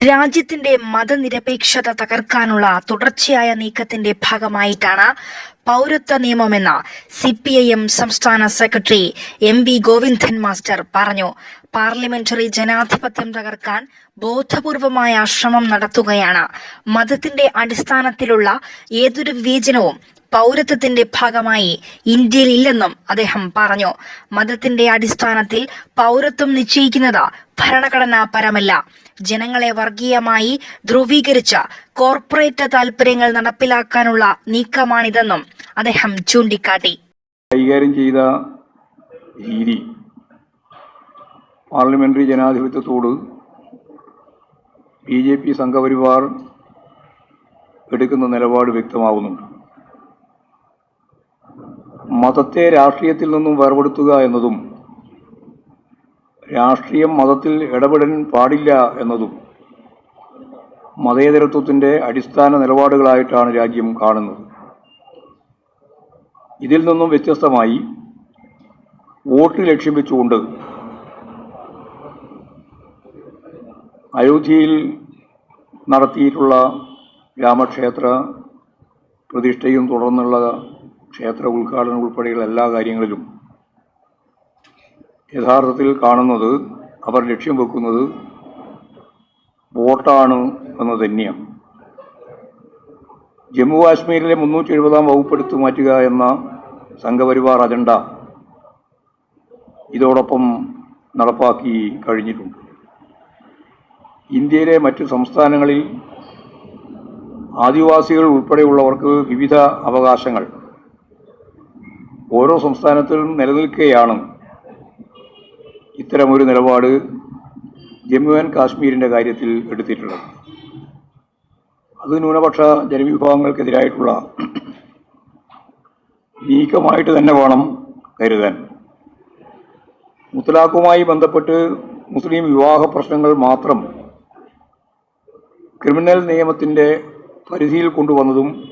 രാജ്യത്തിന്റെ മതനിരപേക്ഷത തകർക്കാനുള്ള തുടർച്ചയായ നീക്കത്തിന്റെ ഭാഗമായിട്ടാണ് പൗരത്വ നിയമമെന്ന് സി പി ഐ എം സംസ്ഥാന secretary M V Govindan master പറഞ്ഞു. പാർലമെന്ററി ജനാധിപത്യം തകർക്കാൻ ബോധപൂർവമായ ശ്രമം നടത്തുകയാണ്. മതത്തിന്റെ അടിസ്ഥാനത്തിലുള്ള ഏതൊരു വിവേചനവും പൗരത്വത്തിന്റെ ഭാഗമായി ഇന്ത്യയിൽ ഇല്ലെന്നും അദ്ദേഹം പറഞ്ഞു. മതത്തിന്റെ അടിസ്ഥാനത്തിൽ പൗരത്വം നിശ്ചയിക്കുന്നത് ഭരണഘടനാപരമല്ല. ജനങ്ങളെ വർഗീയമായി ധ്രുവീകരിച്ച കോർപ്പറേറ്റ് താൽപര്യങ്ങൾ നടപ്പിലാക്കാനുള്ള നീക്കമാണിതെന്നും അദ്ദേഹം ചൂണ്ടിക്കാട്ടി. കൈകാര്യം ചെയ്ത രീതി പാർലമെന്ററി ജനാധിപത്യത്തോട് ബി ജെ പി സംഘപരിവാർ എടുക്കുന്ന നിലപാട് വ്യക്തമാകുന്നുണ്ട് മതത്തെ രാഷ്ട്രീയത്തിൽ നിന്നും വേർപെടുത്തുക എന്നതും രാഷ്ട്രീയം മതത്തിൽ ഇടപെടാൻ പാടില്ല എന്നതും മതേതരത്വത്തിന്റെ അടിസ്ഥാന നിലപാടുകളായിട്ടാണ് രാജ്യം കാണുന്നത്. ഇതിൽ നിന്നും വ്യത്യസ്തമായി വോട്ട് ലക്ഷ്യം വെച്ചുകൊണ്ട് അയോധ്യയിൽ നടത്തിയിട്ടുള്ള രാമക്ഷേത്ര പ്രതിഷ്ഠയും തുടർന്നുള്ള ക്ഷേത്ര ഉദ്ഘാടനം ഉൾപ്പെടെയുള്ള എല്ലാ കാര്യങ്ങളിലും യഥാർത്ഥത്തിൽ കാണുന്നത് അവർ ലക്ഷ്യം വെക്കുന്നത് വോട്ടാണ് എന്ന് തന്നെയാണ്. ജമ്മു കാശ്മീരിലെ മുന്നൂറ്റി എഴുപതാം വകുപ്പ് എടുത്തു മാറ്റുക എന്ന സംഘപരിവാർ അജണ്ട ഇതോടൊപ്പം നടപ്പാക്കി കഴിഞ്ഞിട്ടുണ്ട്. ഇന്ത്യയിലെ മറ്റു സംസ്ഥാനങ്ങളിൽ ആദിവാസികൾ ഉൾപ്പെടെയുള്ളവർക്ക് വിവിധ അവകാശങ്ങൾ. ഓരോ സംസ്ഥാനത്തിലും നിലനിൽക്കുകയാണ് ഇത്തരമൊരു നിലപാട് ജമ്മു ആൻഡ് കാശ്മീരിന്റെ കാര്യത്തിൽ എടുത്തിട്ടുള്ളത്. അത് ന്യൂനപക്ഷ ജനവിഭാഗങ്ങൾക്കെതിരായിട്ടുള്ള നീക്കമായിട്ട് തന്നെ വേണം കരുതാൻ. മുത്തലാഖുമായി ബന്ധപ്പെട്ട് മുസ്ലിം വിവാഹ പ്രശ്നങ്ങൾ മാത്രം ക്രിമിനൽ നിയമത്തിന്റെ പരിധിയിൽ കൊണ്ടുവന്നതും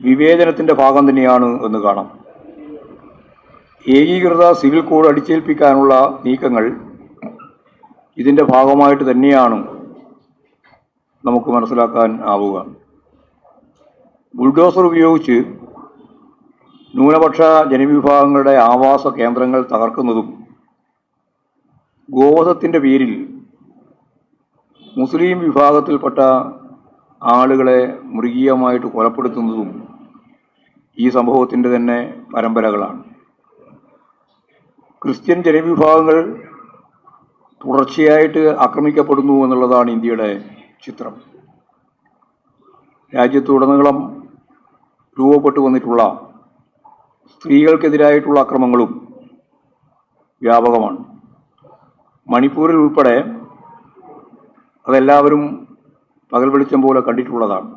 വിവേചനത്തിന്റെ ഭാഗം തന്നെയാണ് എന്ന് കാണാം. ഏകീകൃത സിവിൽ കോഡ് അടിച്ചേൽപ്പിക്കാനുള്ള നീക്കങ്ങൾ ഇതിന്റെ ഭാഗമായിട്ട് തന്നെയാണ് നമുക്ക് മനസ്സിലാക്കാൻ ആവുക. ബുൾഡോസർ ഉപയോഗിച്ച് ന്യൂനപക്ഷ ജനവിഭാഗങ്ങളുടെ ആവാസ കേന്ദ്രങ്ങൾ തകർക്കുന്നതും ഗോവധത്തിന്റെ പേരിൽ മുസ്ലിം വിഭാഗത്തിൽപ്പെട്ട ആളുകളെ മൃഗീയമായിട്ട് കൊലപ്പെടുത്തുന്നതും ഈ സംഭവത്തിന്റെ തന്നെ പരമ്പരകളാണ്. ക്രിസ്ത്യൻ ജനവിഭാഗങ്ങൾ തുടർച്ചയായിട്ട് ആക്രമിക്കപ്പെടുന്നു എന്നുള്ളതാണ് ഇന്ത്യയുടെ ചിത്രം. രാജ്യത്തുടനീളം രൂപപ്പെട്ടു വന്നിട്ടുള്ള സ്ത്രീകൾക്കെതിരായിട്ടുള്ള അക്രമങ്ങളും വ്യാപകമാണ്. മണിപ്പൂരിൽ ഉൾപ്പെടെ അതെല്ലാവരും പകൽ വെളിച്ചം പോലെ കണ്ടിട്ടുള്ളതാണ്.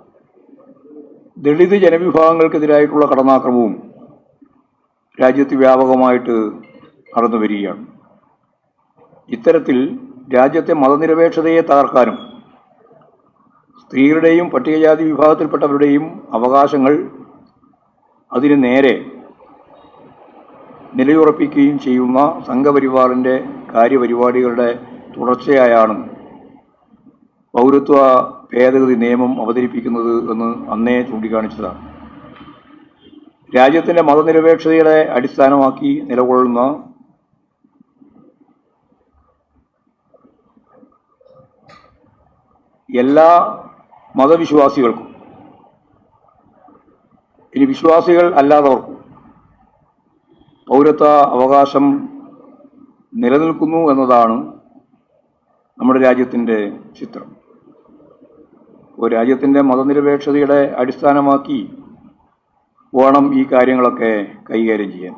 ദളിത് ജനവിഭാഗങ്ങൾക്കെതിരായിട്ടുള്ള കടന്നാക്രമവും രാജ്യത്ത് വ്യാപകമായിട്ട് നടന്നു വരികയാണ്. ഇത്തരത്തിൽ രാജ്യത്തെ മതനിരപേക്ഷതയെ തകർക്കാനും സ്ത്രീകളുടെയും പട്ടികജാതി വിഭാഗത്തിൽപ്പെട്ടവരുടെയും അവകാശങ്ങൾ അതിനു നേരെ നിലയുറപ്പിക്കുകയും ചെയ്യുന്ന സംഘപരിവാറിന്റെ കാര്യപരിപാടികളുടെ തുടർച്ചയായാണ് പൗരത്വ ഭേദഗതി നിയമം അവതരിപ്പിക്കുന്നത് എന്ന് അന്നേ ചൂണ്ടിക്കാണിച്ചതാണ്. രാജ്യത്തിന്റെ മതനിരപേക്ഷതയുടെ അടിസ്ഥാനമാക്കി നിലകൊള്ളുന്ന എല്ലാ മതവിശ്വാസികൾക്കും ഇനി വിശ്വാസികൾ അല്ലാത്തവർക്കും പൗരത്വ അവകാശം നിലനിൽക്കുന്നു എന്നതാണ് നമ്മുടെ രാജ്യത്തിന്റെ ചിത്രം. ഇപ്പോൾ രാജ്യത്തിന്റെ മതനിരപേക്ഷതയുടെ അടിസ്ഥാനമാക്കി വേണം ഈ കാര്യങ്ങളൊക്കെ കൈകാര്യം ചെയ്യാൻ.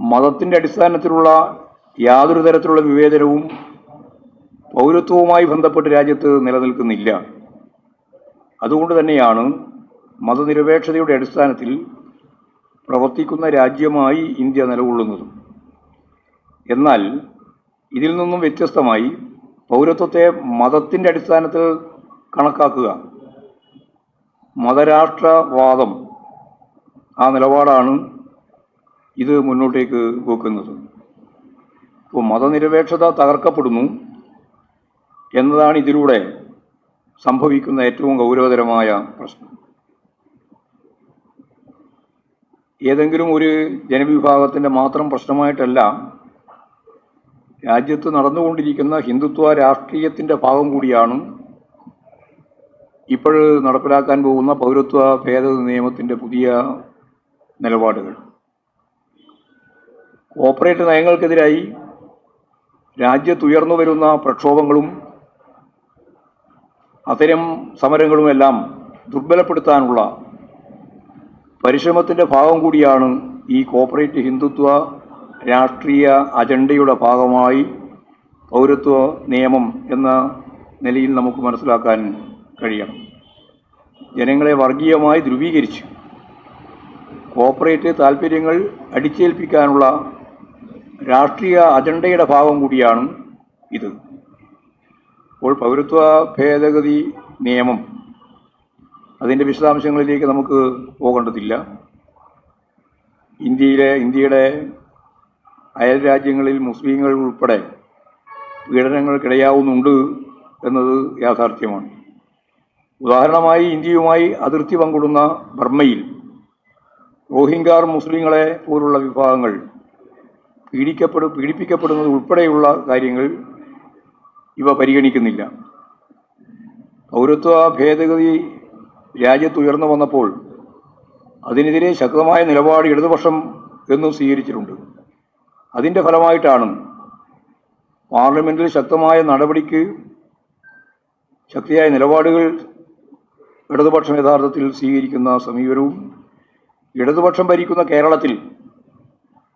മതത്തിന്റെ അടിസ്ഥാനത്തിലുള്ള യാതൊരു തരത്തിലുള്ള വിവേചനവും പൗരത്വവുമായി ബന്ധപ്പെട്ട് രാജ്യത്ത് നിലനിൽക്കുന്നില്ല. അതുകൊണ്ട് തന്നെയാണ് മതനിരപേക്ഷതയുടെ അടിസ്ഥാനത്തിൽ പ്രവർത്തിക്കുന്ന രാജ്യമായി ഇന്ത്യ നിലകൊള്ളുന്നത്. എന്നാൽ ഇതിൽ നിന്നും വ്യത്യസ്തമായി പൗരത്വത്തെ മതത്തിന്റെ അടിസ്ഥാനത്തിൽ കണക്കാക്കുക. മതരാഷ്ട്രവാദം ആ നിലപാടാണ് ഇത് മുന്നോട്ടേക്ക് വെക്കുന്നത്. ഇപ്പോൾ മതനിരപേക്ഷത തകർക്കപ്പെടുന്നു. എന്നതാണ് ഇതിലൂടെ സംഭവിക്കുന്ന ഏറ്റവും ഗൗരവതരമായ പ്രശ്നം. ഏതെങ്കിലും ഒരു ജനവിഭാഗത്തിന്റെ മാത്രം പ്രശ്നമായിട്ടല്ല രാജ്യത്ത് നടന്നുകൊണ്ടിരിക്കുന്ന ഹിന്ദുത്വ രാഷ്ട്രീയത്തിന്റെ ഭാഗം കൂടിയാണ് ഇപ്പോൾ നടപ്പിലാക്കാൻ പോകുന്ന പൗരത്വ ഭേദഗതി നിയമത്തിന്റെ പുതിയ നിലപാടുകൾ. കോർപ്പറേറ്റ് നയങ്ങൾക്കെതിരായി രാജ്യത്തുയർന്നു വരുന്ന പ്രക്ഷോഭങ്ങളും അത്തരം സമരങ്ങളുമെല്ലാം ദുർബലപ്പെടുത്താനുള്ള പരിശ്രമത്തിന്റെ ഭാഗം കൂടിയാണ് ഈ കോപ്പറേറ്റ് ഹിന്ദുത്വ രാഷ്ട്രീയ അജണ്ടയുടെ ഭാഗമായി പൗരത്വ നിയമം എന്ന നിലയിൽ നമുക്ക് മനസ്സിലാക്കാൻ കഴിയണം. ജനങ്ങളെ വർഗീയമായി ധ്രുവീകരിച്ച് കോപ്പറേറ്റ് താൽപ്പര്യങ്ങൾ അടിച്ചേൽപ്പിക്കാനുള്ള രാഷ്ട്രീയ അജണ്ടയുടെ ഭാഗം കൂടിയാണ് ഇത്. അപ്പോൾ പൗരത്വ ഭേദഗതി നിയമം അതിന്റെ വിശദാംശങ്ങളിലേക്ക് നമുക്ക് പോകേണ്ടതില്ല. ഇന്ത്യയിലെ ഇന്ത്യയുടെ അയൽ രാജ്യങ്ങളിൽ മുസ്ലിങ്ങൾ ഉൾപ്പെടെ പീഡനങ്ങൾക്കിടയാവുന്നുണ്ട് എന്നത് യാഥാർത്ഥ്യമാണ്. ഉദാഹരണമായി ഇന്ത്യയുമായി അതിർത്തി പങ്കിടുന്ന ബർമ്മയിൽ റോഹിംഗാർ മുസ്ലിങ്ങളെ പോലുള്ള വിഭാഗങ്ങൾ പീഡിക്കപ്പെടു പീഡിപ്പിക്കപ്പെടുന്നത് ഉൾപ്പെടെയുള്ള കാര്യങ്ങൾ ഇവ പരിഗണിക്കുന്നില്ല. പൗരത്വ ഭേദഗതി രാജ്യത്ത് ഉയർന്നു വന്നപ്പോൾ അതിനെതിരെ ശക്തമായ നിലപാട് ഇടതുപക്ഷം എന്നും സ്വീകരിച്ചിട്ടുണ്ട്. അതിന്റെ ഫലമായിട്ടാണ് പാർലമെന്റിൽ ശക്തമായ നടപടിക്ക് ശക്തിയായ നിലപാടുകൾ ഇടതുപക്ഷം യഥാർത്ഥത്തിൽ സ്വീകരിക്കുന്ന സമീപനവും ഇടതുപക്ഷം ഭരിക്കുന്ന കേരളത്തിൽ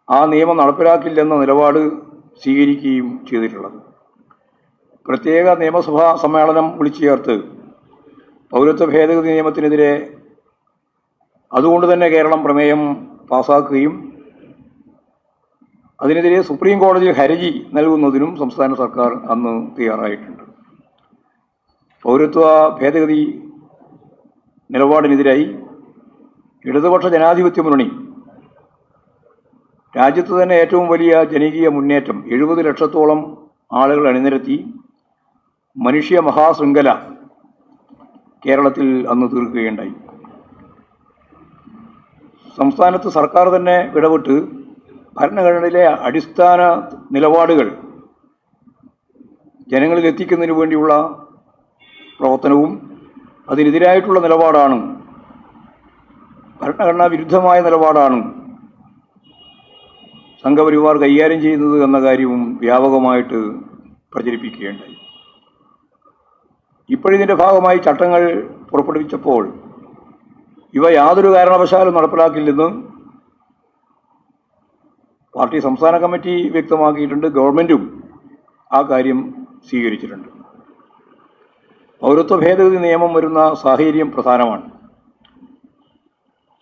ആ നിയമം നടപ്പിലാക്കില്ലെന്ന നിലപാട് സ്വീകരിക്കുകയും ചെയ്തിട്ടുള്ളത്. പ്രത്യേക നിയമസഭാ സമ്മേളനം വിളിച്ചു ചേർത്ത് പൗരത്വ ഭേദഗതി നിയമത്തിനെതിരെ അതുകൊണ്ട് തന്നെ കേരളം പ്രമേയം പാസാക്കുകയും അതിനെതിരെ സുപ്രീം കോടതിയിൽ ഹരജി നൽകുന്നതിനും സംസ്ഥാന സർക്കാർ അന്ന് തയ്യാറായിട്ടുണ്ട്. പൗരത്വ ഭേദഗതി നിലപാടിനെതിരായി ഇടതുപക്ഷ ജനാധിപത്യ മുന്നണി രാജ്യത്ത് തന്നെ ഏറ്റവും വലിയ ജനകീയ മുന്നേറ്റം എഴുപത് ലക്ഷത്തോളം ആളുകൾ അണിനിരത്തി മനുഷ്യ മഹാശൃംഖല കേരളത്തിൽ അന്ന് തീർക്കുകയുണ്ടായി. സംസ്ഥാനത്ത് സർക്കാർ തന്നെ ഇടപെട്ട് ഭരണഘടനയിലെ അടിസ്ഥാന നിലപാടുകൾ ജനങ്ങളിൽ എത്തിക്കുന്നതിന് വേണ്ടിയുള്ള പ്രവർത്തനവും അതിനെതിരായിട്ടുള്ള നിലപാടാണ് ഭരണഘടനാ വിരുദ്ധമായ നിലപാടാണ് സംഘപരിവാർ കൈകാര്യം ചെയ്യുന്നത് എന്ന കാര്യവും വ്യാപകമായിട്ട് പ്രചരിപ്പിക്കുകയുണ്ടായി. ഇപ്പോഴിതിന്റെ ഭാഗമായി ചട്ടങ്ങൾ പുറപ്പെടുവിച്ചപ്പോൾ ഇവ യാതൊരു കാരണവശാലും നടപ്പിലാക്കില്ലെന്നും പാർട്ടി സംസ്ഥാന കമ്മിറ്റി വ്യക്തമാക്കിയിട്ടുണ്ട്. ഗവൺമെന്റും ആ കാര്യം സ്വീകരിച്ചിട്ടുണ്ട്. പൗരത്വ ഭേദഗതി നിയമം വരുന്ന സാഹചര്യം പ്രധാനമാണ്.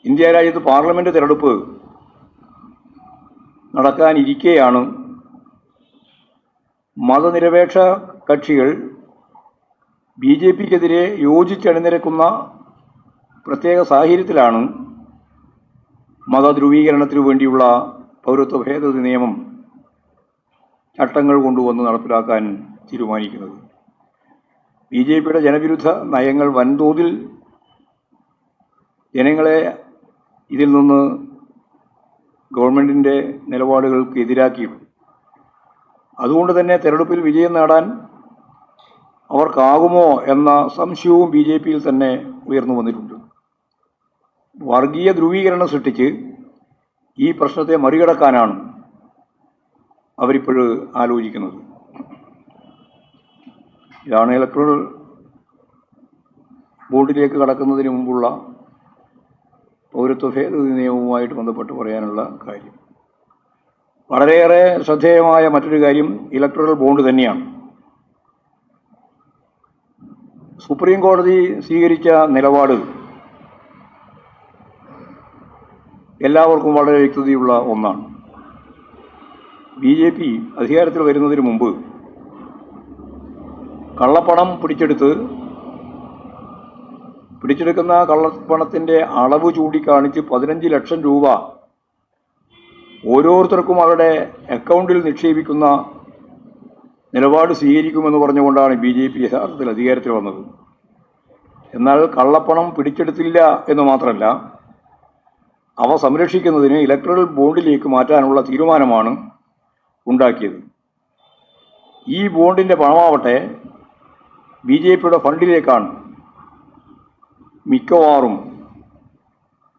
ഇന്ത്യ രാജ്യത്ത് പാർലമെന്റ് തിരഞ്ഞെടുപ്പ് നടക്കാനിരിക്കെയാണ് മതനിരപേക്ഷ കക്ഷികൾ ബി ജെ പിക്കെതിരെ യോജിച്ചണിനിരക്കുന്ന പ്രത്യേക സാഹചര്യത്തിലാണ് മതധ്രുവീകരണത്തിനു വേണ്ടിയുള്ള പൗരത്വ ഭേദഗതി നിയമം ചട്ടങ്ങൾ കൊണ്ടുവന്ന് നടപ്പിലാക്കാൻ തീരുമാനിക്കുന്നത്. ബി ജെ പിയുടെ ജനവിരുദ്ധ നയങ്ങൾ വൻതോതിൽ ജനങ്ങളെ ഇതിൽ നിന്ന് ഗവൺമെന്റിന്റെ നിലപാടുകൾക്ക് എതിരാക്കിയിട്ടുണ്ട്. അതുകൊണ്ട് തന്നെ തെരഞ്ഞെടുപ്പിൽ വിജയം നേടാൻ അവർക്കാകുമോ എന്ന സംശയവും ബി ജെ പിയിൽ തന്നെ ഉയർന്നു വന്നിട്ടുണ്ട്. വർഗീയ ധ്രുവീകരണം സൃഷ്ടിച്ച് ഈ പ്രശ്നത്തെ മറികടക്കാനാണ് അവരിപ്പോഴും ആലോചിക്കുന്നത്. ഇതാണ് ഇലക്ട്രൽ ബോർഡിലേക്ക് കടക്കുന്നതിന് മുമ്പുള്ള പൗരത്വ ഭേദഗതി നിയമവുമായിട്ട് ബന്ധപ്പെട്ട് പറയാനുള്ള കാര്യം. വളരെയേറെ ശ്രദ്ധേയമായ മറ്റൊരു കാര്യം ഇലക്ട്രൽ ബോണ്ട് തന്നെയാണ്. സുപ്രീം കോടതി സ്വീകരിച്ച നിലപാട് എല്ലാവർക്കും വളരെ വ്യക്തതയുള്ള ഒന്നാണ്. ബി ജെ പി അധികാരത്തിൽ വരുന്നതിന് മുമ്പ് കള്ളപ്പണം പിടിച്ചെടുത്ത് പിടിച്ചെടുക്കുന്ന കള്ളപ്പണത്തിന്റെ അളവ് ചൂണ്ടിക്കാണിച്ച് പതിനഞ്ച് ലക്ഷം രൂപ ഓരോരുത്തർക്കും അവരുടെ അക്കൗണ്ടിൽ നിക്ഷേപിക്കുന്ന നിലപാട് സ്വീകരിക്കുമെന്ന് പറഞ്ഞുകൊണ്ടാണ് ബി ജെ പി യഥാർത്ഥത്തിൽ അധികാരത്തിൽ വന്നത്. എന്നാൽ കള്ളപ്പണം പിടിച്ചെടുത്തില്ല എന്ന് മാത്രമല്ല അവ സംരക്ഷിക്കുന്നതിന് ഇലക്ട്രൽ ബോണ്ടിലേക്ക് മാറ്റാനുള്ള തീരുമാനമാണ് ഉണ്ടാക്കിയത്. ഈ ബോണ്ടിന്റെ പണമാവട്ടെ ബി ജെ പിയുടെ ഫണ്ടിലേക്കാണ് മിക്കവാറും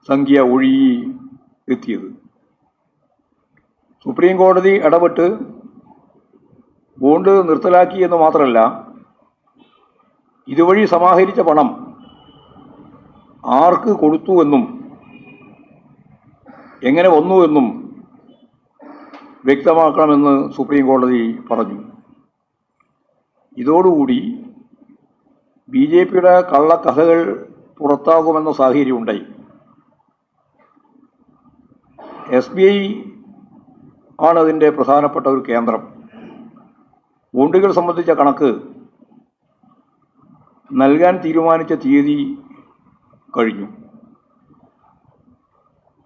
സംഖ്യ ഒഴുകി എത്തിയത്. സുപ്രീം കോടതി ഇടപെട്ട് ബോണ്ട് നിർത്തലാക്കി എന്ന് മാത്രമല്ല ഇതുവഴി സമാഹരിച്ച പണം ആർക്ക് കൊടുത്തു എന്നും എങ്ങനെ വന്നു എന്നും വ്യക്തമാക്കണമെന്ന് സുപ്രീം കോടതി പറഞ്ഞു. ഇതോടുകൂടി ബി ജെ പിയുടെ കള്ളക്കഥകൾ പുറത്താകുമെന്ന സാഹചര്യം ഉണ്ടായി. എസ് ബി ഐ ആണ് അതിന്റെ പ്രധാനപ്പെട്ട ഒരു കേന്ദ്രം. ബോണ്ടുകൾ സംബന്ധിച്ച കണക്ക് നൽകാൻ തീരുമാനിച്ച തീയതി കഴിഞ്ഞു.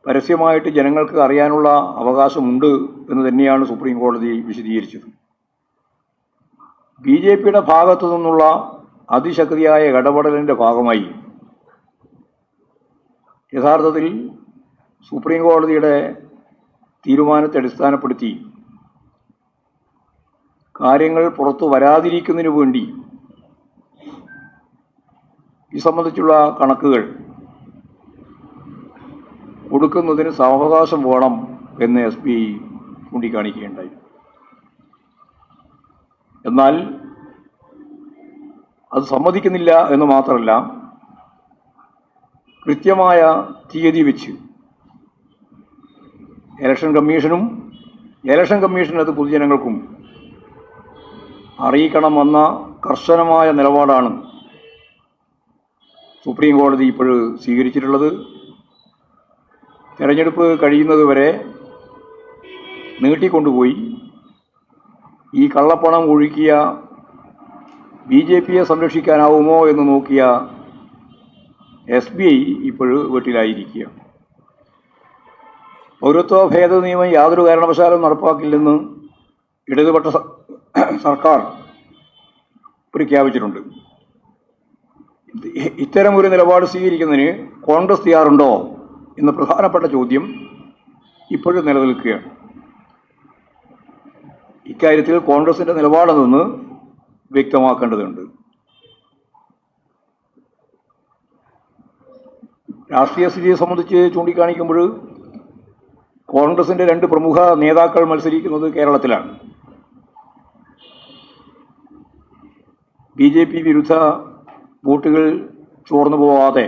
പരസ്യമായിട്ട് ജനങ്ങൾക്ക് അറിയാനുള്ള അവകാശമുണ്ട് എന്ന് തന്നെയാണ് സുപ്രീം കോടതി വിശദീകരിച്ചത്. ബി ജെ പിയുടെ ഭാഗത്തു നിന്നുള്ള അതിശക്തിയായ ഇടപെടലിന്റെ ഭാഗമായി യഥാർത്ഥത്തിൽ സുപ്രീം കോടതിയുടെ തീരുമാനത്തെ അടിസ്ഥാനപ്പെടുത്തി കാര്യങ്ങൾ പുറത്തു വരാതിരിക്കുന്നതിനു വേണ്ടി ഈ സംബന്ധിച്ചുള്ള കണക്കുകൾ കൊടുക്കുന്നതിന് സാവകാശം വേണം എന്ന് എസ് പി ചൂണ്ടിക്കാണിക്കുകയുണ്ടായി. എന്നാൽ അത് സമ്മതിക്കുന്നില്ല എന്ന് മാത്രമല്ല കൃത്യമായ തീയതി വെച്ച് ഇലക്ഷൻ കമ്മീഷനും ഇലക്ഷൻ കമ്മീഷൻ അത് പൊതുജനങ്ങൾക്കും അറിയിക്കണമെന്ന കർശനമായ നിലപാടാണ് സുപ്രീം കോടതി ഇപ്പോൾ സ്വീകരിച്ചിട്ടുള്ളത്. തെരഞ്ഞെടുപ്പ് കഴിയുന്നത് വരെ നീട്ടിക്കൊണ്ടുപോയി. ഈ കള്ളപ്പണം ഒഴുക്കിയ ബി ജെ പിയെ സംരക്ഷിക്കാനാവുമോ എന്ന് നോക്കിയ എസ് ബി ഐ ഇപ്പോൾ വീട്ടിലായിരിക്കുക പൗരത്വ ഭേദ നിയമം യാതൊരു കാരണവശാലും നടപ്പാക്കില്ലെന്ന് ഇടതുപക്ഷ സർക്കാർ പ്രഖ്യാപിച്ചിട്ടുണ്ട്. ഇത്തരം ഒരു നിലപാട് സ്വീകരിക്കുന്നതിന് കോൺഗ്രസ് തയ്യാറുണ്ടോ എന്ന പ്രധാനപ്പെട്ട ചോദ്യം ഇപ്പോഴും നിലനിൽക്കുകയാണ്. ഇക്കാര്യത്തിൽ കോൺഗ്രസിന്റെ നിലപാട് നിന്ന് വ്യക്തമാക്കേണ്ടതുണ്ട്. രാഷ്ട്രീയ സ്ഥിതിയെ സംബന്ധിച്ച് ചൂണ്ടിക്കാണിക്കുമ്പോൾ കോൺഗ്രസിന്റെ രണ്ട് പ്രമുഖ നേതാക്കൾ മത്സരിക്കുന്നത് കേരളത്തിലാണ്. ബി ജെ പി വിരുദ്ധ വോട്ടുകൾ ചോർന്നു പോവാതെ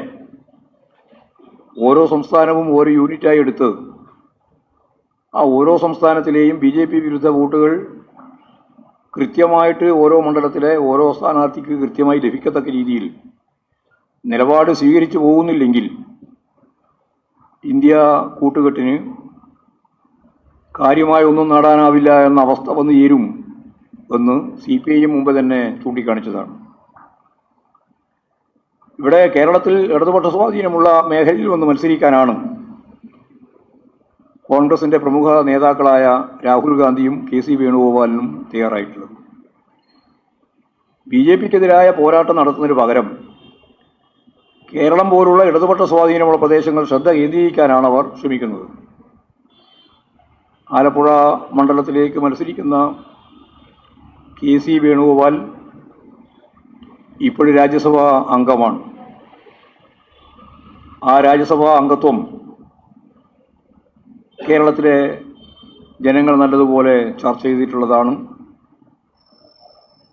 ഓരോ സംസ്ഥാനവും ഓരോ യൂണിറ്റായി എടുത്ത് ആ ഓരോ സംസ്ഥാനത്തിലെയും ബി ജെ പി വിരുദ്ധ വോട്ടുകൾ കൃത്യമായിട്ട് ഓരോ മണ്ഡലത്തിലെ ഓരോ സ്ഥാനാർത്ഥിക്ക് കൃത്യമായി ലഭിക്കത്തക്ക രീതിയിൽ നിലപാട് സ്വീകരിച്ചു പോകുന്നില്ലെങ്കിൽ ഇന്ത്യ കൂട്ടുകെട്ടിന് കാര്യമായി ഒന്നും നേടാനാവില്ല എന്ന അവസ്ഥ വന്നു ചേരും. എന്ന് സി പി ഐ മുമ്പ് തന്നെ ചൂണ്ടിക്കാണിച്ചതാണ്. ഇവിടെ കേരളത്തിൽ ഇടതുപക്ഷ സ്വാധീനമുള്ള മേഖലയിൽ വന്ന് മത്സരിക്കാനാണ് കോൺഗ്രസിന്റെ പ്രമുഖ നേതാക്കളായ രാഹുൽ ഗാന്ധിയും കെ സി വേണുഗോപാലിനും തയ്യാറായിട്ടുള്ളത്. ബി ജെ പിക്കെതിരായ പോരാട്ടം നടത്തുന്നതിന് പകരം കേരളം പോലുള്ള ഇടതുപക്ഷ സ്വാധീനമുള്ള പ്രദേശങ്ങൾ ശ്രദ്ധ കേന്ദ്രീകരിക്കാനാണ് അവർ ശ്രമിക്കുന്നത്. ആലപ്പുഴ മണ്ഡലത്തിലേക്ക് മത്സരിക്കുന്ന കെ സി വേണുഗോപാൽ ഇപ്പോഴും രാജ്യസഭാ അംഗമാണ്. ആ രാജ്യസഭാ അംഗത്വം കേരളത്തിലെ ജനങ്ങൾ നല്ലതുപോലെ ചർച്ച ചെയ്തിട്ടുള്ളതാണ്.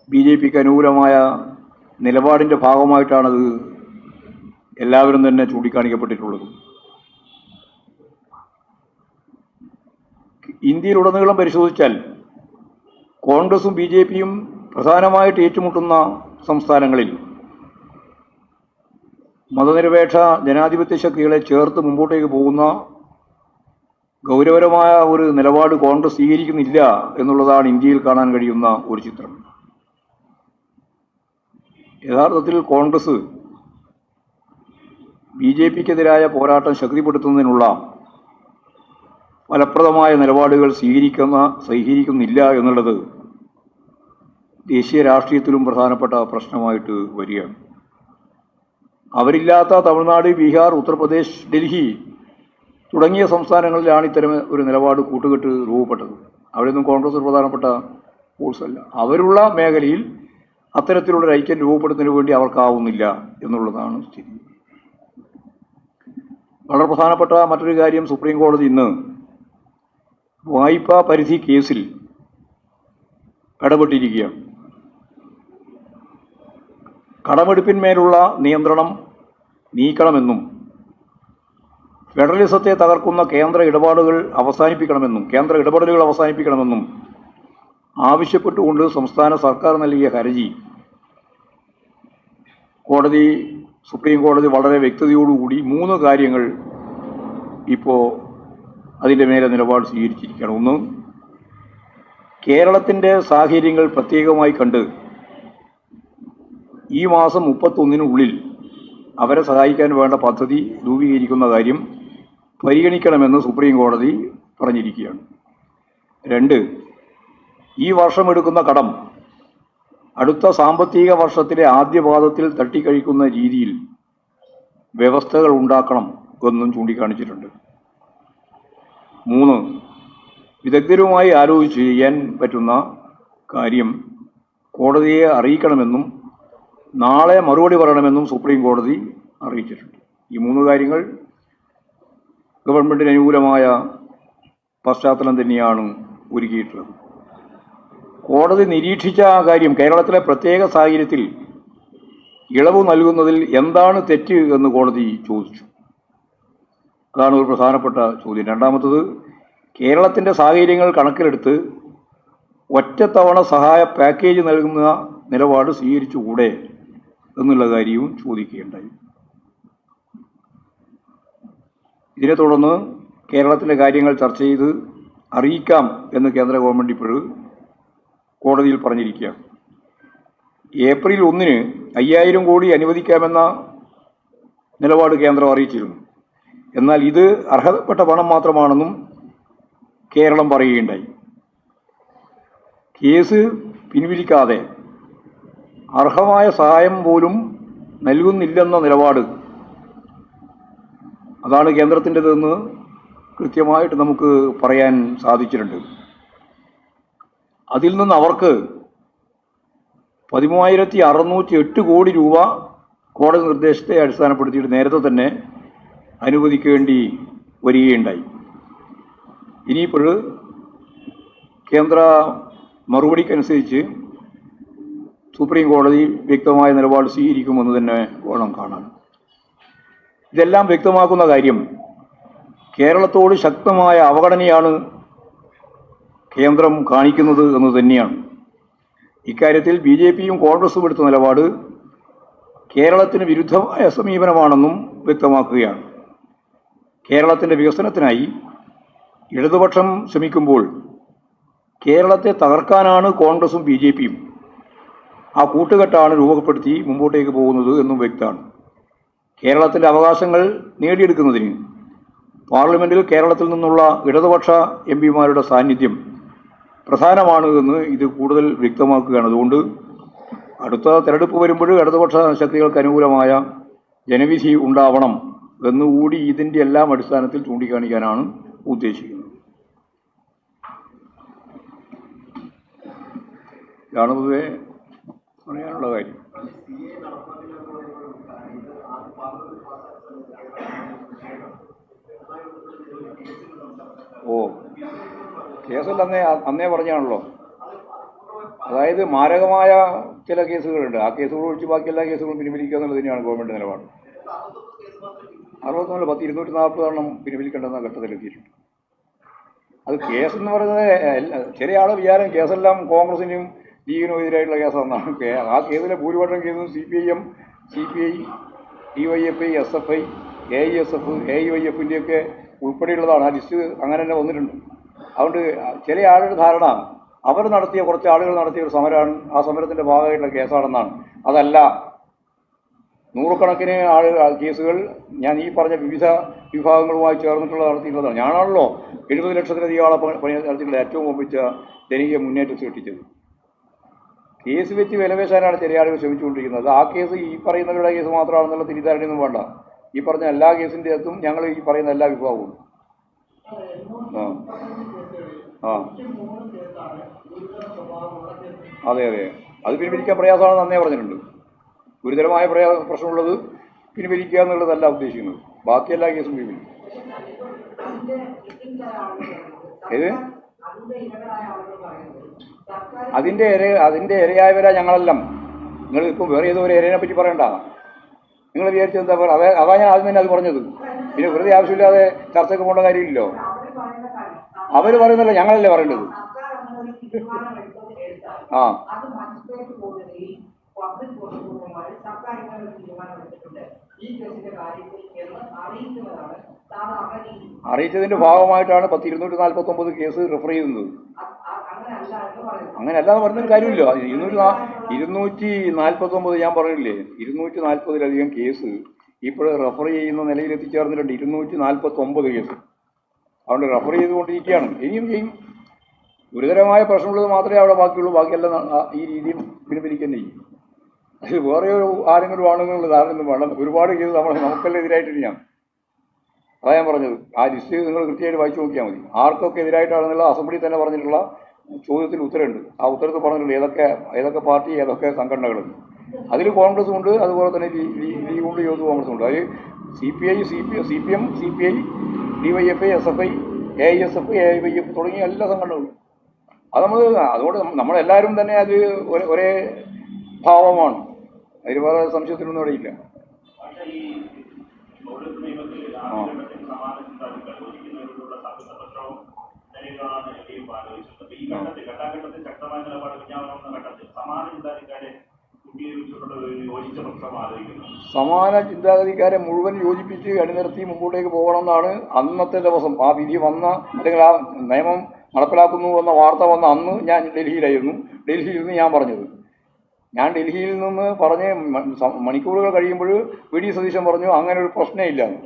ബി ജെ പിക്ക് അനുകൂലമായ നിലപാടിന്റെ ഭാഗമായിട്ടാണത് എല്ലാവരും തന്നെ ചൂണ്ടിക്കാണിക്കപ്പെട്ടിട്ടുള്ളത്. ഇന്ത്യയിലുടനീളം പരിശോധിച്ചാൽ കോൺഗ്രസും ബി ജെ പിയും പ്രധാനമായിട്ട് ഏറ്റുമുട്ടുന്ന സംസ്ഥാനങ്ങളിൽ മതനിരപേക്ഷ ജനാധിപത്യ ശക്തികളെ ചേർത്ത് മുമ്പോട്ടേക്ക് പോകുന്ന ഗൗരവരമായ ഒരു നിലപാട് കോൺഗ്രസ് സ്വീകരിക്കുന്നില്ല എന്നുള്ളതാണ് ഇന്ത്യയിൽ കാണാൻ കഴിയുന്ന ഒരു ചിത്രം. യഥാർത്ഥത്തിൽ കോൺഗ്രസ് ബി ജെ പിക്കെതിരായ പോരാട്ടം ശക്തിപ്പെടുത്തുന്നതിനുള്ള ഫലപ്രദമായ നിലപാടുകൾ സ്വീകരിക്കുന്ന സ്വീകരിക്കുന്നില്ല എന്നുള്ളത് ദേശീയ രാഷ്ട്രീയത്തിലും പ്രധാനപ്പെട്ട പ്രശ്നമായിട്ട് വരികയാണ്. അവരില്ലാത്ത തമിഴ്നാട് ബീഹാർ ഉത്തർപ്രദേശ് ഡൽഹി തുടങ്ങിയ സംസ്ഥാനങ്ങളിലാണ് ഇത്തരം ഒരു നിലപാട് കൂട്ടുകെട്ട് രൂപപ്പെട്ടത്. അവിടെയൊന്നും കോൺഗ്രസ് ഒരു പ്രധാനപ്പെട്ട ഫോഴ്സ് അല്ല. അവരുള്ള മേഖലയിൽ അത്തരത്തിലുള്ള ഐക്യം രൂപപ്പെടുത്തുന്നതിന് വേണ്ടി അവർക്കാവുന്നില്ല എന്നുള്ളതാണ് സ്ഥിതി. വളരെ പ്രധാനപ്പെട്ട മറ്റൊരു കാര്യം സുപ്രീം കോടതി ഇന്ന് വായ്പാ പരിധി കേസിൽ ഇടപെട്ടിരിക്കുകയാണ്. കടമെടുപ്പിന്മേലുള്ള നിയന്ത്രണം നീക്കണമെന്നും ഫെഡറലിസത്തെ തകർക്കുന്ന കേന്ദ്ര ഇടപാടുകൾ അവസാനിപ്പിക്കണമെന്നും കേന്ദ്ര ഇടപെടലുകൾ അവസാനിപ്പിക്കണമെന്നും ആവശ്യപ്പെട്ടുകൊണ്ട് സംസ്ഥാന സർക്കാർ നൽകിയ ഹർജി കോടതി സുപ്രീം കോടതി വളരെ വ്യക്തതയോടുകൂടി മൂന്ന് കാര്യങ്ങൾ ഇപ്പോൾ അതിന്റെ മേലെ നിലപാട് സ്വീകരിച്ചിരിക്കുകയാണ്. ഒന്ന് കേരളത്തിന്റെ സാഹചര്യങ്ങൾ പ്രത്യേകമായി കണ്ട് ഈ മാസം മുപ്പത്തൊന്നിനുള്ളിൽ അവരെ സഹായിക്കാൻ വേണ്ട പദ്ധതി രൂപീകരിക്കുന്ന കാര്യം പരിഗണിക്കണമെന്ന് സുപ്രീം കോടതി പറഞ്ഞിരിക്കുകയാണ്. രണ്ട് ഈ വർഷമെടുക്കുന്ന കടം അടുത്ത സാമ്പത്തിക വർഷത്തിലെ ആദ്യ പാദത്തിൽ തട്ടിക്കഴിക്കുന്ന രീതിയിൽ വ്യവസ്ഥകൾ ഉണ്ടാക്കണം എന്നും ചൂണ്ടിക്കാണിച്ചിട്ടുണ്ട്. മൂന്ന് വിദഗ്ധരുമായി ആലോചിച്ച് ചെയ്യാൻ പറ്റുന്ന കാര്യം കോടതിയെ അറിയിക്കണമെന്നും നാളെ മറുപടി പറയണമെന്നും സുപ്രീം കോടതി അറിയിച്ചിട്ടുണ്ട്. ഈ മൂന്ന് കാര്യങ്ങൾ ഗവൺമെന്റിന് അനുകൂലമായ പശ്ചാത്തലം തന്നെയാണ് ഒരുക്കിയിട്ടുള്ളത്. കോടതി നിരീക്ഷിച്ച ആ കാര്യം കേരളത്തിലെ പ്രത്യേക സാഹചര്യത്തിൽ ഇളവ് നൽകുന്നതിൽ എന്താണ് തെറ്റ് എന്ന് കോടതി ചോദിച്ചു. അതാണ് ഒരു പ്രധാനപ്പെട്ട ചോദ്യം. രണ്ടാമത്തത് കേരളത്തിന്റെ സാഹചര്യങ്ങൾ കണക്കിലെടുത്ത് ഒറ്റത്തവണ സഹായ പാക്കേജ് നൽകുന്ന നിലപാട് സ്വീകരിച്ചുകൂടെ? എന്നുള്ള കാര്യവും ചോദിക്കുകയുണ്ടായി. ഇതിനെ തുടർന്ന് കേരളത്തിലെ കാര്യങ്ങൾ ചർച്ച ചെയ്ത് അറിയിക്കാം എന്ന് കേന്ദ്ര ഗവൺമെന്റ് ഇപ്പോഴും കോടതിയിൽ പറഞ്ഞിരിക്കുകയാണ്. ഏപ്രിൽ ഒന്നിന് അയ്യായിരം കോടി അനുവദിക്കാമെന്ന നിലപാട് കേന്ദ്രം അറിയിച്ചിരുന്നു. എന്നാൽ ഇത് അർഹതപ്പെട്ട പണം മാത്രമാണെന്നും കേരളം പറയുകയുണ്ടായി. കേസ് പിൻവലിക്കാതെ അർഹമായ സഹായം പോലും നൽകുന്നില്ലെന്ന നിലപാട്. അതാണ് കേന്ദ്രത്തിന്റെതെന്ന് കൃത്യമായിട്ട് നമുക്ക് പറയാൻ സാധിച്ചിട്ടുണ്ട്. അതിൽ നിന്ന് അവർക്ക് പതിമൂവായിരത്തി അറുന്നൂറ്റി എട്ട് കോടി രൂപ കോടതി നിർദ്ദേശത്തെ അടിസ്ഥാനപ്പെടുത്തിയിട്ട് നേരത്തെ തന്നെ അനുവദിക്കേണ്ടി വരികയുണ്ടായി. ഇനിയിപ്പോൾ കേന്ദ്ര മറുപടിക്കനുസരിച്ച് സുപ്രീം കോടതി വ്യക്തമായ നിലപാട് സ്വീകരിക്കുമെന്ന് തന്നെ വേണം കാണാൻ. ഇതെല്ലാം വ്യക്തമാക്കുന്ന കാര്യം കേരളത്തോട് ശക്തമായ അവഗണനയാണ് കേന്ദ്രം കാണിക്കുന്നത് എന്ന് തന്നെയാണ്. ഇക്കാര്യത്തിൽ ബി ജെ പിയും കോൺഗ്രസും എടുത്ത നിലപാട് കേരളത്തിന് വിരുദ്ധമായ സമീപനമാണെന്നും വ്യക്തമാക്കുകയാണ്. കേരളത്തിന്റെ വികസനത്തിനായി ഇടതുപക്ഷം ശ്രമിക്കുമ്പോൾ കേരളത്തെ തകർക്കാനാണ് കോൺഗ്രസും ബി ജെ പിയും ആ കൂട്ടുകെട്ടാണ് രൂപപ്പെടുത്തി മുമ്പോട്ടേക്ക് പോകുന്നത് എന്നും വ്യക്തമാണ്. കേരളത്തിന്റെ അവകാശങ്ങൾ നേടിയെടുക്കുന്നതിന് പാർലമെന്റിൽ കേരളത്തിൽ നിന്നുള്ള ഇടതുപക്ഷ എം പിമാരുടെ സാന്നിധ്യം പ്രധാനമാണ് എന്ന് ഇത് കൂടുതൽ വ്യക്തമാക്കുകയാണ്. അതുകൊണ്ട് അടുത്ത തെരഞ്ഞെടുപ്പ് വരുമ്പോൾ ഇടതുപക്ഷ ശക്തികൾക്ക് അനുകൂലമായ ജനവിധി ഉണ്ടാവണം എന്നുകൂടി ഇതിന്റെ എല്ലാം അടിസ്ഥാനത്തിൽ ചൂണ്ടിക്കാണിക്കാനാണ് ഉദ്ദേശിക്കുന്നത്. ഇതാണ് പൊതുവെ പറയാനുള്ള കാര്യം. ഓ കേസല്ല അന്നേ അന്നേ പറഞ്ഞാണല്ലോ. അതായത് മാരകമായ ചില കേസുകളുണ്ട്. ആ കേസുകൾ ഒഴിച്ച് ബാക്കി എല്ലാ കേസുകളും പിൻവലിക്കുക എന്നുള്ളത് തന്നെയാണ് ഗവൺമെന്റ് നിലപാട്. അറുപത്തിനാല് പത്ത് ഇരുന്നൂറ്റി നാൽപ്പത് എണ്ണം പിൻവലിക്കേണ്ടെന്ന ഘട്ടത്തിലെത്തിയിട്ടുണ്ട്. അത് കേസെന്ന് പറയുന്നത് ചെറിയ ആളെ വിചാരം കേസെല്ലാം കോൺഗ്രസിനും ലീഗിനും എതിരായിട്ടുള്ള കേ- ആ കേസിലെ ഭൂരിപക്ഷം കേസും C P I M C P I D Y F I S F I A I S F A I Y എഫിന്റെയൊക്കെ ഉൾപ്പെടെയുള്ളതാണ്. ആ ലിസ്റ്റ് അങ്ങനെ തന്നെ വന്നിട്ടുണ്ട്. അതുകൊണ്ട് ചില ആളുകളുടെ ധാരണ അവർ നടത്തിയ കുറച്ച് ആളുകൾ നടത്തിയ ഒരു സമരമാണ്. ആ സമരത്തിന്റെ ഭാഗമായിട്ടുള്ള കേസാണെന്നാണ്. അതല്ല നൂറുകണക്കിന് ആളുകൾ കേസുകൾ ഞാൻ ഈ പറഞ്ഞ വിവിധ വിഭാഗങ്ങളുമായി ചേർന്നിട്ടുള്ള നടത്തിയിട്ടുള്ളതാണ്. ഞാനാണല്ലോ എഴുപത് ലക്ഷത്തിലധികം ആളെ പണി നടത്തിയിട്ടുള്ള ഏറ്റവും ഒപ്പിച്ച ജനകീയ മുന്നേറ്റം സൃഷ്ടിച്ചത്. കേസ് വെച്ച് വിലപേശാനാണ് ചെറിയ ആളുകൾ ശ്രമിച്ചുകൊണ്ടിരിക്കുന്നത് ആ കേസ് ഈ പറയുന്നവരുടെ കേസ് മാത്രമാണെന്നുള്ള തിരിധാരണയൊന്നും വേണ്ട. ഈ പറഞ്ഞ എല്ലാ കേസിന്റെ അകത്തും ഞങ്ങൾ ഈ പറയുന്ന എല്ലാ വിഭാഗവും. ആ. ആ. അതെ അതെ. അത് പിൻവലിക്കാൻ പ്രയാസമാണെന്ന് അന്നേ പറഞ്ഞിട്ടുണ്ട്. ഗുരുതരമായ പ്രയാ പ്രശ്നമുള്ളത് പിൻവലിക്കുക എന്നുള്ളതല്ല ഉദ്ദേശിക്കുന്നത്. ബാക്കി എല്ലാ കേസും പിൻവലിക്കും. ഏത്? അതിന്റെ ഇര അതിന്റെ ഇരയായവരാ ഞങ്ങളെല്ലാം. നിങ്ങൾ ഇപ്പം വേറെ ഏതോ ഒരു ഇരയെ പറ്റി പറയണ്ട. നിങ്ങൾ വിചാരിച്ചത് എന്താ പറയുക അതാ അതാ ഞാൻ ആദ്യം തന്നെ അത് പറഞ്ഞത്. പിന്നെ വെറുതെ ആവശ്യമില്ലാതെ ചർച്ചയ്ക്ക് പോകേണ്ട കാര്യമില്ലല്ലോ. അവർ പറയുന്നല്ല ഞങ്ങളല്ലേ പറയേണ്ടത്. ആ. സർക്കാർ ഈ കേസിന്റെ കാര്യത്തിൽ എന്ന് അറിയിച്ചതിന്റെ ഭാഗമായിട്ടാണ് പത്ത് ഇരുന്നൂറ്റി നാൽപ്പത്തി ഒമ്പത് കേസ് റെഫർ ചെയ്യുന്നത്. അങ്ങനെയല്ല എന്ന് പറഞ്ഞൊരു കാര്യമില്ല. ഇരുന്നൂറ്റി ഇരുന്നൂറ്റി നാൽപ്പത്തി ഒമ്പത് ഞാൻ പറഞ്ഞില്ലേ? ഇരുന്നൂറ്റി നാൽപ്പതിലധികം കേസ് ഇപ്പോൾ റെഫർ ചെയ്യുന്ന നിലയിൽ എത്തിച്ചേർന്നിട്ടുണ്ട്. ഇരുന്നൂറ്റി നാൽപ്പത്തി ഒമ്പത് കേസ്. അതുകൊണ്ട് റെഫർ ചെയ്തുകൊണ്ടിരിക്കുകയാണ്. ഇനിയും ചെയ്യും. ഗുരുതരമായ പ്രശ്നമുള്ളത് മാത്രമേ അവിടെ ബാക്കിയുള്ളൂ. ബാക്കിയെല്ലാം ഈ രീതിയിൽ പിൻവലിക്കാൻ ചെയ്യും. അത് വേറെ ആരെങ്കിലും ആണെന്നുള്ള ധാരണയൊന്നും വേണം ഒരുപാട് കേസ് നമ്മൾ നമുക്കെല്ലാം എതിരായിട്ടിരിക്കാം അതാ ഞാൻ പറഞ്ഞത്. ആ ലിസ്റ്റ് നിങ്ങൾ കൃത്യമായിട്ട് വായിച്ചു നോക്കിയാൽ മതി. ആർക്കൊക്കെ എതിരായിട്ടാണെന്നുള്ള അസംബ്ലി തന്നെ പറഞ്ഞിട്ടുള്ള ചോദ്യത്തിന് ഉത്തരമുണ്ട്. ആ ഉത്തരത്തിൽ പറഞ്ഞിട്ടുണ്ട് ഏതൊക്കെ ഏതൊക്കെ പാർട്ടി ഏതൊക്കെ സംഘടനകളുണ്ട് അതിൽ കോൺഗ്രസ് ഉണ്ട് അതുപോലെ തന്നെ ലീഗുണ്ട് യൂത്ത് കോൺഗ്രസ് ഉണ്ട്. അതിൽ C P I C P C P M C P I D Y F I S F I A I S F A I Y F തുടങ്ങിയ എല്ലാ സംഘടനകളും. അത് നമ്മൾ അതുകൊണ്ട് നമ്മളെല്ലാവരും തന്നെ അത് ഒരേ- ഭാവമാണ്. അതിൽ വേറെ സംശയത്തിനൊന്നും അറിയില്ല പക്ഷേ സമാന ചിന്താഗതികൾ യോജിക്കുന്നവരോടുള്ള സംയുക്ത പ്രക്ഷോഭം നിലയിലാണ് എൽഡിഎഫ് ആലോചിച്ചത് അപ്പൊ ഈ ഘട്ടത്തിൽ ഘട്ടാഘട്ടത്തിൽ ശക്തമായ നിലപാട് വിജ്ഞാപനം ഘട്ടത്തിൽ സമാന ചിന്താഗതിക്കാരെ സമാന ചിന്താഗതിക്കാരെ മുഴുവൻ യോജിപ്പിച്ച് അണിനിർത്തി മുമ്പോട്ടേക്ക് പോകണമെന്നാണ് അന്നത്തെ ദിവസം. ആ വിധി വന്ന അല്ലെങ്കിൽ ആ നിയമം നടപ്പിലാക്കുന്നു എന്ന വാർത്ത വന്ന അന്ന് ഞാൻ ഡൽഹിയിലായിരുന്നു. ഡൽഹിയിൽ നിന്ന് ഞാൻ പറഞ്ഞത്. ഞാൻ ഡൽഹിയിൽ നിന്ന് പറഞ്ഞ് മണിക്കൂറുകൾ കഴിയുമ്പോൾ വി ഡി സതീശൻ പറഞ്ഞു അങ്ങനെ ഒരു പ്രശ്നമില്ല എന്ന്.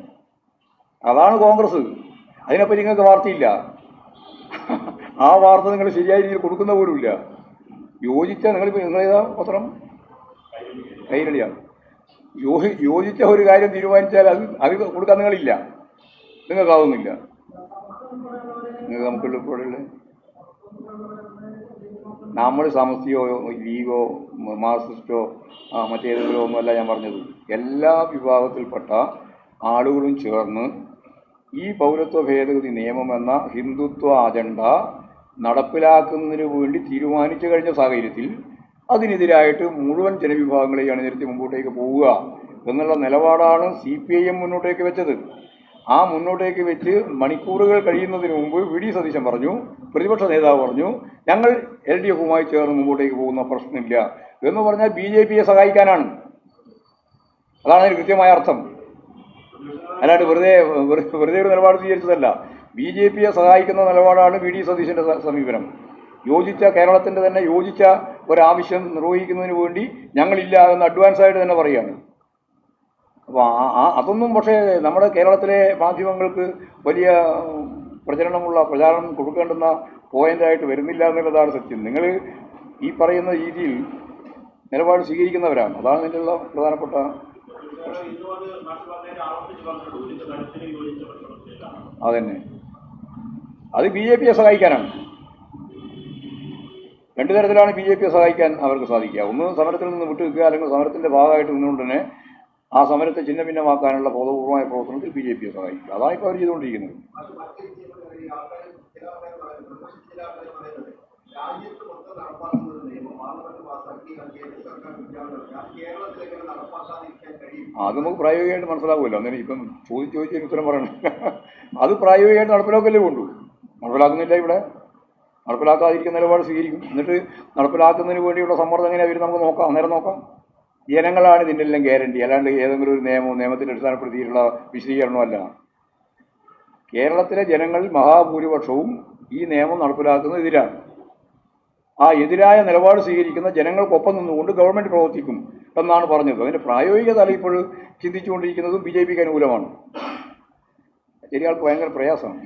അതാണ് കോൺഗ്രസ്. അതിനെപ്പറ്റി നിങ്ങൾക്ക് വാർത്തയില്ല. ആ വാർത്ത നിങ്ങൾ ശരിയായ രീതിയിൽ കൊടുക്കുന്ന പോലുമില്ല. യോജിച്ച നിങ്ങൾ നിങ്ങളേതാ പത്രം? കൈരളിയാണ് യോജി യോജിച്ച ഒരു കാര്യം തീരുമാനിച്ചാൽ അത് അത് കൊടുക്കാൻ നിങ്ങളില്ല. നിങ്ങൾക്കാവുന്നില്ല നിങ്ങൾക്ക് നമുക്കുള്ള ഇപ്പോഴുള്ള നമ്മൾ സമസ്തയോ ലീഗോ മാർസിസ്റ്റോ മറ്റേതെങ്കിലും ഒന്നുമല്ല ഞാൻ പറഞ്ഞത്. എല്ലാ വിഭാഗത്തിൽപ്പെട്ട ആളുകളും ചേർന്ന് ഈ പൗരത്വ ഭേദഗതി നിയമം എന്ന ഹിന്ദുത്വ അജണ്ട നടപ്പിലാക്കുന്നതിന് വേണ്ടി തീരുമാനിച്ചു കഴിഞ്ഞ സാഹചര്യത്തിൽ അതിനെതിരായിട്ട് മുഴുവൻ ജനവിഭാഗങ്ങളെയും അണിനിരത്തി മുമ്പോട്ടേക്ക് പോവുക എന്നുള്ള നിലപാടാണ് സി പി ഐ എം മുന്നോട്ടേക്ക് വെച്ചത്. ആ മുന്നോട്ടേക്ക് വെച്ച് മണിക്കൂറുകൾ കഴിയുന്നതിന് മുമ്പ് വി ഡി സതീശൻ പറഞ്ഞു പ്രതിപക്ഷ നേതാവ് പറഞ്ഞു ഞങ്ങൾ എൽ ഡി എഫുമായി ചേർന്ന് മുമ്പോട്ടേക്ക് പോകുന്ന പ്രശ്നമില്ല എന്ന് പറഞ്ഞാൽ ബി ജെ പിയെ സഹായിക്കാനാണ്. അതാണ് കൃത്യമായ അർത്ഥം. അല്ലാണ്ട് വെറുതെ വെറു- വെറുതെ ഒരു നിലപാട് സ്വീകരിച്ചതല്ല. ബി ജെ പിയെ സഹായിക്കുന്ന നിലപാടാണ് വി ഡി സതീശന്റെ സമീപനം. യോജിച്ച കേരളത്തിന്റെ തന്നെ യോജിച്ച ഒരാവശ്യം നിർവഹിക്കുന്നതിന് വേണ്ടി ഞങ്ങളില്ല എന്ന് അഡ്വാൻസ് ആയിട്ട് തന്നെ പറയുകയാണ്. അപ്പോൾ ആ അതൊന്നും പക്ഷേ നമ്മുടെ കേരളത്തിലെ മാധ്യമങ്ങൾക്ക് വലിയ പ്രചരണമുള്ള പ്രചാരണം കൊടുക്കേണ്ടുന്ന പോയിന്റായിട്ട് വരുന്നില്ല എന്നുള്ളതാണ് സത്യം. നിങ്ങൾ ഈ പറയുന്ന രീതിയിൽ നിലപാട് സ്വീകരിക്കുന്നവരാണ്. അതാണ് ഇതിന്റെ പ്രധാനപ്പെട്ട അതന്നെ. അത് ബി ജെ പിയെ സഹായിക്കാനാണ്. രണ്ടു തരത്തിലാണ് ബി ജെ പിയെ സഹായിക്കാൻ അവർക്ക് സാധിക്കുക. ഒന്ന് സമരത്തിൽ നിന്ന് വിട്ടുവെക്കുക അല്ലെങ്കിൽ സമരത്തിന്റെ ഭാഗമായിട്ട് നിന്നുകൊണ്ട് തന്നെ ആ സമരത്തെ ചിഹ്ന ഭിന്നമാക്കാനുള്ള ബോധപൂർവമായ പ്രവർത്തനത്തിൽ ബി ജെ പിയെ സഹായിക്കുക. അതാണ് ഇപ്പോൾ അവർ ചെയ്തുകൊണ്ടിരിക്കുന്നത്. അത് നമുക്ക് പ്രായോഗികമായിട്ട് മനസ്സിലാവുമല്ലോ. അന്നേരം ഇപ്പം ചോദിച്ച് ചോദിച്ചതിന് ഉത്തരം പറയണം. അത് പ്രായോഗികമായിട്ട് നടപ്പിലാക്കല്ലേ കൊണ്ടു നടപ്പിലാക്കുന്നില്ല ഇവിടെ. നടപ്പിലാക്കാതിരിക്കുന്ന നിലപാട് സ്വീകരിക്കും. എന്നിട്ട് നടപ്പിലാക്കുന്നതിന് വേണ്ടിയുള്ള സമ്മർദ്ദം എങ്ങനെ വരും നമുക്ക് നോക്കാം. അന്നേരം നോക്കാം. ജനങ്ങളാണ് ഇതിന്റെ എല്ലാം ഗ്യാരണ്ടി. അല്ലാണ്ട് ഏതെങ്കിലും ഒരു നിയമവും നിയമത്തിന്റെ അടിസ്ഥാനപ്പെടുത്തിയിട്ടുള്ള വിശദീകരണമല്ല കേരളത്തിലെ ജനങ്ങൾ മഹാഭൂരിപക്ഷവും ഈ നിയമം നടപ്പിലാക്കുന്നതിനാണ് ആ എതിരായ നിലപാട് സ്വീകരിക്കുന്ന ജനങ്ങൾക്കൊപ്പം നിന്നുകൊണ്ട് ഗവൺമെന്റ് പ്രവർത്തിക്കും എന്നാണ് പറഞ്ഞത്. അതിന്റെ പ്രായോഗിക തല ഇപ്പോൾ ചിന്തിച്ചുകൊണ്ടിരിക്കുന്നതും ബി ജെ പിക്ക് അനുകൂലമാണ്. ശരിയാൾക്ക് ഭയങ്കര പ്രയാസമാണ്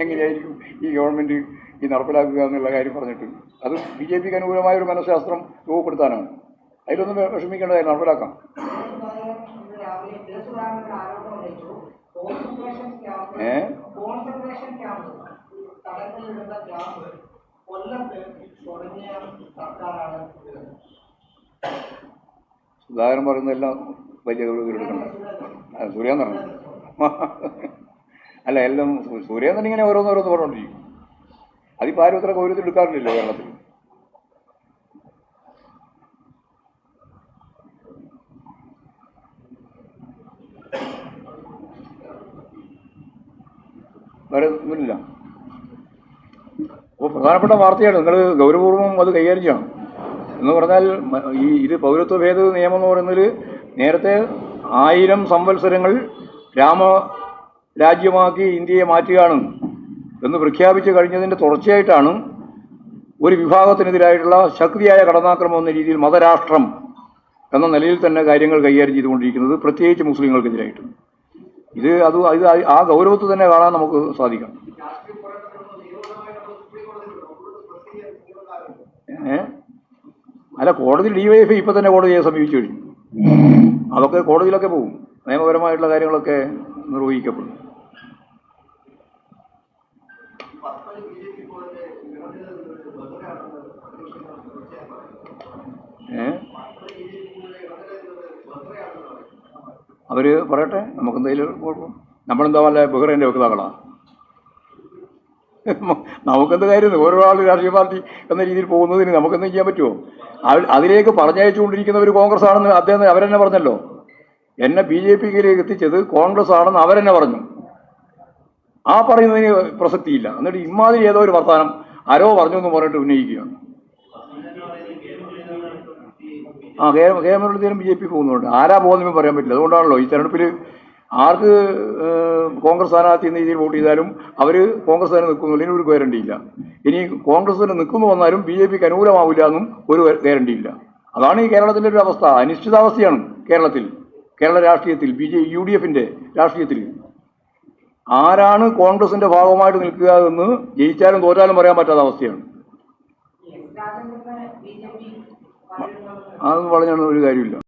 എങ്ങനെയായിരിക്കും ഈ ഗവൺമെന്റ് ഈ നടപ്പിലാക്കുക എന്നുള്ള കാര്യം പറഞ്ഞിട്ട്. അത് ബി ജെ പിക്ക് അനുകൂലമായ ഒരു മനഃശാസ്ത്രം രൂപപ്പെടുത്താനാണ്. അതിലൊന്നും വിഷമിക്കേണ്ടതായി നടപ്പിലാക്കാം. ഏ? കൊല്ലത്ത് തുടങ്ങിയ സർക്കാരാണ്. സുധാകരൻ പറയുന്നതെല്ലാം വലിയ ഗൗരവത്തിലെടുക്കണം ആ, സൂര്യാന്ന് പറഞ്ഞു അല്ല എല്ലാം സു- സൂര്യാന്നൻ ഇങ്ങനെ ഓരോന്ന് പറഞ്ഞോണ്ടിരിക്കും. അതിപ്പോൾ ആരും അത്ര ഗൗരവത്തിൽ എടുക്കാറില്ലല്ലോ കേരളത്തിൽ. വേറെ ഒന്നുമില്ല. അപ്പോൾ പ്രധാനപ്പെട്ട വാർത്തയാണ്. നിങ്ങൾ ഗൗരവപൂർവം അത് കൈകാര്യം ചെയ്യണം. എന്ന് പറഞ്ഞാൽ ഈ ഇത് പൗരത്വ ഭേദ നിയമം എന്ന് പറയുന്നത് നേരത്തെ ആയിരം സംവത്സരങ്ങൾ രാമ രാജ്യമാക്കി ഇന്ത്യയെ മാറ്റുകയാണ് എന്ന് പ്രഖ്യാപിച്ചു കഴിഞ്ഞതിന്റെ തുടർച്ചയായിട്ടാണ് ഒരു വിഭാഗത്തിനെതിരായിട്ടുള്ള ശക്തിയായ കടന്നാക്രമം എന്ന രീതിയിൽ മതരാഷ്ട്രം എന്ന നിലയിൽ തന്നെ കാര്യങ്ങൾ കൈകാര്യം ചെയ്തുകൊണ്ടിരിക്കുന്നത് പ്രത്യേകിച്ച് മുസ്ലിങ്ങൾക്കെതിരായിട്ട്. ഇത് അത് ഇത് ആ ഗൗരവത്തിൽ തന്നെ കാണാൻ നമുക്ക് സാധിക്കണം. അല്ല കോടതി ഡിവൈഎഫ്ഐ ഇപ്പൊ തന്നെ കോടതിയെ സമീപിച്ചു കഴിഞ്ഞു. അതൊക്കെ കോടതിയിലൊക്കെ പോകും. നിയമപരമായിട്ടുള്ള കാര്യങ്ങളൊക്കെ നിർവഹിക്കപ്പെടും. അവർ പറയട്ടെ നമുക്ക് എന്തെങ്കിലും കുഴപ്പം. നമ്മളെന്താ വല്ല ബഹ്റൈന്റെ വക്താക്കളാ? നമുക്കെന്ത് കാര്യം? ഓരോ ആൾ രാഷ്ട്രീയ പാർട്ടി എന്ന രീതിയിൽ പോകുന്നതിന് നമുക്കെന്തും ചെയ്യാൻ പറ്റുമോ അതിലേക്ക് ഒരു കോൺഗ്രസ് ആണെന്ന് അദ്ദേഹം അവരെന്നെ പറഞ്ഞല്ലോ. എന്നെ ബി ജെ പിയിലേക്ക് എത്തിച്ചത് കോൺഗ്രസ് ആണെന്ന് അവരെന്നെ പറഞ്ഞു. ആ പറയുന്നതിന് പ്രസക്തിയില്ല. എന്നിട്ട് ഇമാതിരി ഏതോ ഒരു വർത്തമാനം ആരോ പറഞ്ഞു എന്ന് പറഞ്ഞിട്ട് ഉന്നയിക്കുകയാണ്. ആ K K B J P പോകുന്നുണ്ട്. ആരാ പോകുന്നതെന്ന് പറയാൻ പറ്റില്ല. അതുകൊണ്ടാണല്ലോ ഈ തെരഞ്ഞെടുപ്പിൽ ആർക്ക് കോൺഗ്രസ് സ്ഥാനാർത്ഥി എന്ന രീതിയിൽ വോട്ട് ചെയ്താലും അവർ കോൺഗ്രസ് തന്നെ നിൽക്കുന്നില്ല ഒരു ഗ്യാരണ്ടി ഇല്ല. ഇനി കോൺഗ്രസ് തന്നെ നിൽക്കുന്നു വന്നാലും ബി ജെ പിക്ക് അനുകൂലമാവില്ല എന്നും ഒരു ഗ്യാരണ്ടി ഇല്ല. അതാണ് ഈ കേരളത്തിന്റെ ഒരു അവസ്ഥ. അനിശ്ചിതാവസ്ഥയാണ് കേരളത്തിൽ. കേരള രാഷ്ട്രീയത്തിൽ ബി ജെ യു ഡി എഫിന്റെ രാഷ്ട്രീയത്തിൽ. ആരാണ് കോൺഗ്രസിന്റെ ഭാഗമായിട്ട് നിൽക്കുക എന്ന് ജയിച്ചാലും തോറ്റാലും പറയാൻ പറ്റാത്ത അവസ്ഥയാണ്. അതൊന്നും പറഞ്ഞാൽ ഒരു കാര്യമില്ല.